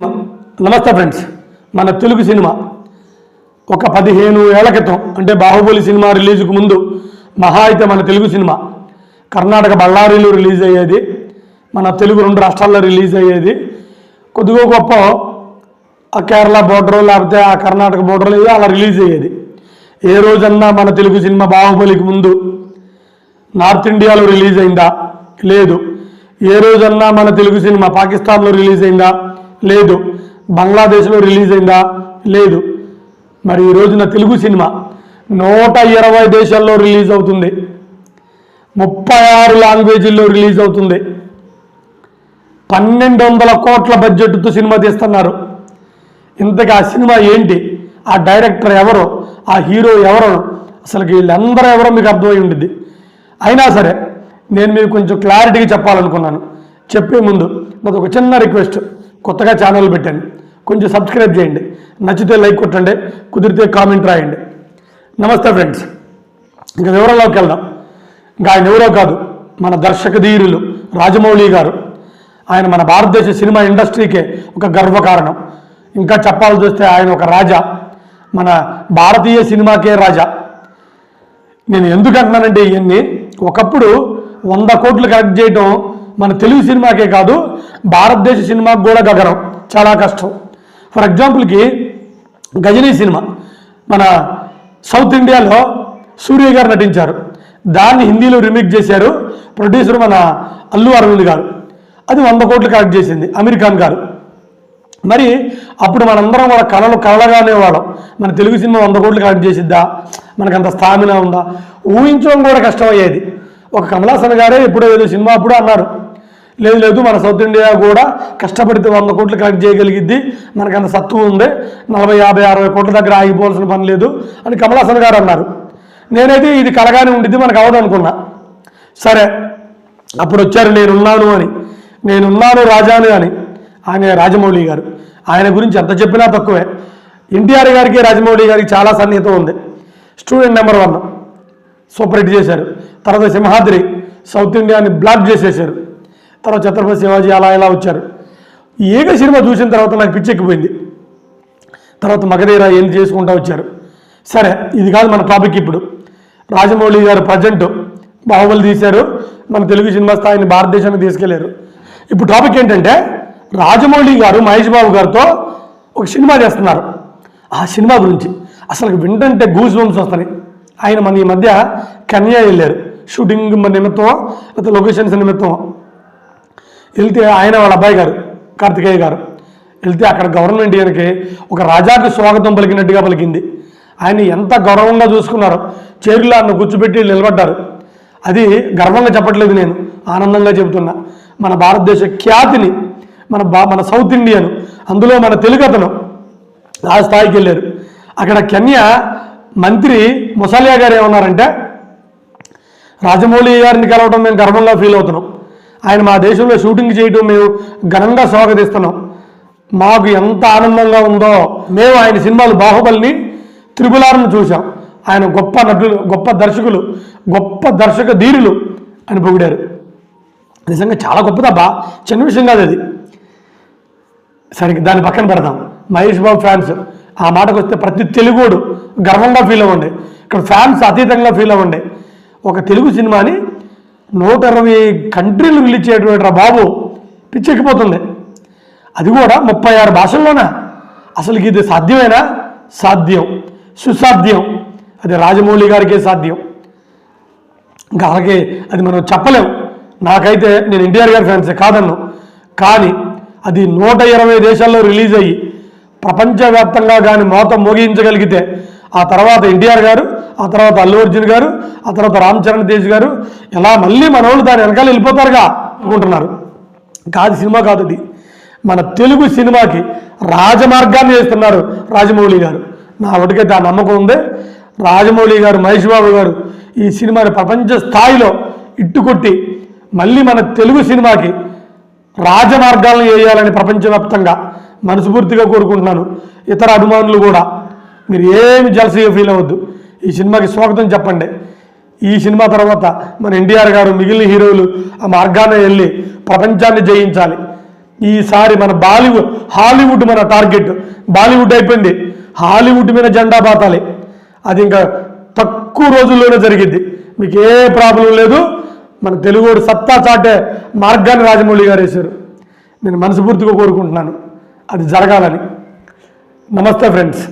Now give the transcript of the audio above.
నమస్తే ఫ్రెండ్స్ మన తెలుగు సినిమా. ఒక పదిహేను ఏళ్ళ క్రితం అంటే బాహుబలి సినిమా రిలీజ్కు ముందు మహా అయితే మన తెలుగు సినిమా. కర్ణాటక బళ్ళారిలో రిలీజ్ అయ్యేది మన తెలుగు రెండు రాష్ట్రాల్లో రిలీజ్ అయ్యేది. కొద్దిగా గొప్ప ఆ కేరళ బోర్డర్ లేకపోతే ఆ కర్ణాటక బోర్డర్ ఏదో అలా రిలీజ్ అయ్యేది. ఏ రోజన్నా మన తెలుగు సినిమా బాహుబలికి ముందు నార్త్ ఇండియాలో రిలీజ్ అయిందా? లేదు. ఏ రోజన్నా మన తెలుగు సినిమా పాకిస్తాన్లో రిలీజ్ అయిందా? లేదు. బంగ్లాదేశ్లో రిలీజ్ అయిందా? లేదు. మరి ఈ రోజున తెలుగు సినిమా నూట ఇరవై దేశాల్లో రిలీజ్ అవుతుంది. ముప్పై ఆరు లాంగ్వేజీల్లో రిలీజ్ అవుతుంది. పన్నెండు వందల కోట్ల బడ్జెట్తో సినిమా తీస్తున్నారు. ఇంతకు ఆ సినిమా ఏంటి? ఆ డైరెక్టర్ ఎవరు? ఆ హీరో ఎవరు? అసలు వీళ్ళందరూ ఎవరో మీకు అర్థమై ఉండిద్ది. అయినా సరే నేను మీకు కొంచెం క్లారిటీగా చెప్పాలనుకున్నాను. చెప్పే ముందు నాది ఒక చిన్న రిక్వెస్ట్. కొత్తగా ఛానల్ పెట్టండి. కొంచెం సబ్స్క్రైబ్ చేయండి. నచ్చితే లైక్ కొట్టండి. కుదిరితే కామెంట్ రాయండి. నమస్తే ఫ్రెండ్స్ ఇంకా వివరంలోకి వెళ్దాం. ఇంకా ఆయన ఎవరో కాదు మన దర్శక ధీరులు రాజమౌళి గారు. ఆయన మన భారతదేశ సినిమా ఇండస్ట్రీకే ఒక గర్వకారణం. ఇంకా చెప్పాల్సి వస్తే ఆయన ఒక రాజా. మన భారతీయ సినిమాకే రాజా. నేను ఎందుకు అంటున్నానంటే ఇవన్నీ ఒకప్పుడు వంద కోట్లు కలెక్ట్ చేయడం మన తెలుగు సినిమాకే కాదు భారతదేశ సినిమాకి కూడా గగరం చాలా కష్టం. ఫర్ ఎగ్జాంపుల్కి గజనీ సినిమా. మన సౌత్ ఇండియాలో సూర్య గారు నటించారు. దాన్ని హిందీలో రిమేక్ చేశారు ప్రొడ్యూసర్ మన అల్లు అరవింద్ గారు. అది వంద కోట్లు కలెక్ట్ చేసింది అమీర్ ఖాన్ గారు. మరి అప్పుడు మనందరం కూడా కళలు కళలుగానే వాడం. మన తెలుగు సినిమా వంద కోట్లు కలెక్ట్ చేసిద్దా? మనకు అంత స్థామినా ఉందా? ఊహించడం కూడా కష్టమయ్యేది. ఒక కమలాసన్ గారే ఎప్పుడో ఏదో సినిమా అప్పుడు అన్నారు. లేదు లేదు మన సౌత్ ఇండియా కూడా కష్టపడితే వంద కోట్లు కలెక్ట్ చేయగలిగిద్ది. మనకు అంత సత్తు ఉంది. నలభై యాభై అరవై కోట్ల దగ్గర ఆగిపోవాల్సిన పని లేదు అని కమలాసన్ గారు అన్నారు. నేనైతే ఇది కలగానే ఉండిద్ది మనకు అవదు అనుకున్నా. సరే అప్పుడు వచ్చారు నేనున్నాను అని. నేనున్నాను రాజాను అని. ఆయన రాజమౌళి గారు. ఆయన గురించి ఎంత చెప్పినా తక్కువే. ఎన్టీఆర్ గారికి రాజమౌళి గారికి చాలా సన్నిహితం ఉంది. Student number one. Super hit చేశారు. తర్వాత సింహాద్రి సౌత్ ఇండియాని బ్లాక్ చేసేసారు తర్వాత ఛత్రపతి శివాజీ అలా ఇలా వచ్చారు. ఏక సినిమా చూసిన తర్వాత నాకు పిచ్చెక్కిపోయింది. తర్వాత మగధీర ఏం చేసుకుంటూ వచ్చారు. సరే ఇది కాదు మన టాపిక్ ఇప్పుడు. రాజమౌళి గారు ప్రజెంట్ బాహుబలి తీశారు. మన తెలుగు సినిమా స్థాయిని భారతదేశానికి తీసుకెళ్ళారు. ఇప్పుడు టాపిక్ ఏంటంటే రాజమౌళి గారు మహేష్ బాబు గారితో ఒక సినిమా చేస్తున్నారు. ఆ సినిమా గురించి. అసలు వింటంటే గూస్ బంప్స్ వస్తాయి. ఆయన మన ఈ మధ్య కన్యా వెళ్ళారు. షూటింగ్ నిమిత్తం లేకపోతే లొకేషన్స్ నిమిత్తం. వెళ్తే ఆయన వాళ్ళ అబ్బాయి గారు కార్తికేయ గారు. వెళ్తే అక్కడ గవర్నమెంట్ ఈయనకి ఒక రాజాకి స్వాగతం పలికినట్టుగా పలికింది. ఆయన ఎంత గౌరవంగా చూసుకున్నారో చేరులో ఆయన కూర్చోబెట్టి నిలబడ్డారు. అది గర్వంగా చెప్పట్లేదు నేను ఆనందంగా చెబుతున్నా. మన భారతదేశ ఖ్యాతిని మన బా మన సౌత్ ఇండియన్ అందులో మన తెలుగు అతను ఆ స్థాయికి వెళ్ళారు. అక్కడ కన్య మంత్రి ముసాలియా గారు ఏమన్నారంటే రాజమౌళి గారిని కలవడం మేము గర్వంగా ఫీల్ అవుతున్నాం. ఆయన మా దేశంలో షూటింగ్ చేయడం మేము ఘనంగా స్వాగతిస్తున్నాం. మాకు ఎంత ఆనందంగా ఉందో మేము ఆయన సినిమాలు బాహుబలిని త్రిపులార్ను చూసాం ఆయన గొప్ప నటులు గొప్ప దర్శకులు గొప్ప దర్శక ధీరులు అని పొగిడారు. నిజంగా చాలా గొప్పదబ్బా చిన్న విషయం కాదు అది. సరే దాన్ని పక్కన పెడదాం. మహేష్ బాబు ఫ్యాన్స్. ఆ మాటకు వస్తే ప్రతి తెలుగుడు గర్వంగా ఫీల్ అవ్వండి. ఇక్కడ ఫ్యాన్స్ అతీతంగా ఫీల్ అవ్వండి. ఒక తెలుగు సినిమాని నూట ఇరవై కంట్రీలు పిలిచేటువంటి రా బాబు పిచ్చెక్కిపోతుంది. అది కూడా ముప్పై ఆరు భాషల్లోనా? అసలు ఇది సాధ్యమేనా? సాధ్యం. సుసాధ్యం. అది రాజమౌళి గారికే సాధ్యం. ఇంకా అలాగే అది మనం చెప్పలేం. నాకైతే నేను ఎన్టీఆర్ గారి ఫ్యాన్స్ కాదన్ను. కానీ అది నూట ఇరవై దేశాల్లో రిలీజ్ అయ్యి ప్రపంచవ్యాప్తంగా కానీ మోత మోగించగలిగితే ఆ తర్వాత ఎన్టీఆర్ గారు ఆ తర్వాత అల్లు అర్జున్ గారు ఆ తర్వాత రామ్ చరణ్ తేజ్ గారు ఇలా మళ్ళీ మన వాళ్ళు దాని వెనకాల వెళ్ళిపోతారుగా అనుకుంటున్నారు. కాదు సినిమా కాదు అది. మన తెలుగు సినిమాకి రాజమార్గాన్ని వేస్తున్నారు రాజమౌళి గారు. నా ఒకటికైతే ఆ నమ్మకం ఉంది. రాజమౌళి గారు మహేష్ బాబు గారు ఈ సినిమాని ప్రపంచ స్థాయిలో ఇట్టుకొట్టి మళ్ళీ మన తెలుగు సినిమాకి రాజమార్గాలను వేయాలని ప్రపంచవ్యాప్తంగా మనస్ఫూర్తిగా కోరుకుంటున్నాను. ఇతర అభిమానులు కూడా మీరు ఏమి జలసీగా ఫీల్ అవ్వద్దు. ఈ సినిమాకి స్వాగతం చెప్పండి. ఈ సినిమా తర్వాత మన ఎన్టీఆర్ గారు మిగిలిన హీరోలు ఆ మార్గాన వెళ్ళి ప్రపంచాన్ని జయించాలి. ఈసారి మన బాలీవుడ్ హాలీవుడ్ మన టార్గెట్. బాలీవుడ్ అయిపోయింది. హాలీవుడ్ మీద జెండా పాతాలి అది ఇంకా తక్కువ రోజుల్లోనే జరిగింది మీకు ఏ ప్రాబ్లం లేదు. మన తెలుగుడు సత్తా చాటే మార్గాన్ని రాజమౌళి గారు వేశారు. నేను మనస్ఫూర్తిగా కోరుకుంటున్నాను. అది జరగాలని. నమస్తే ఫ్రెండ్స్.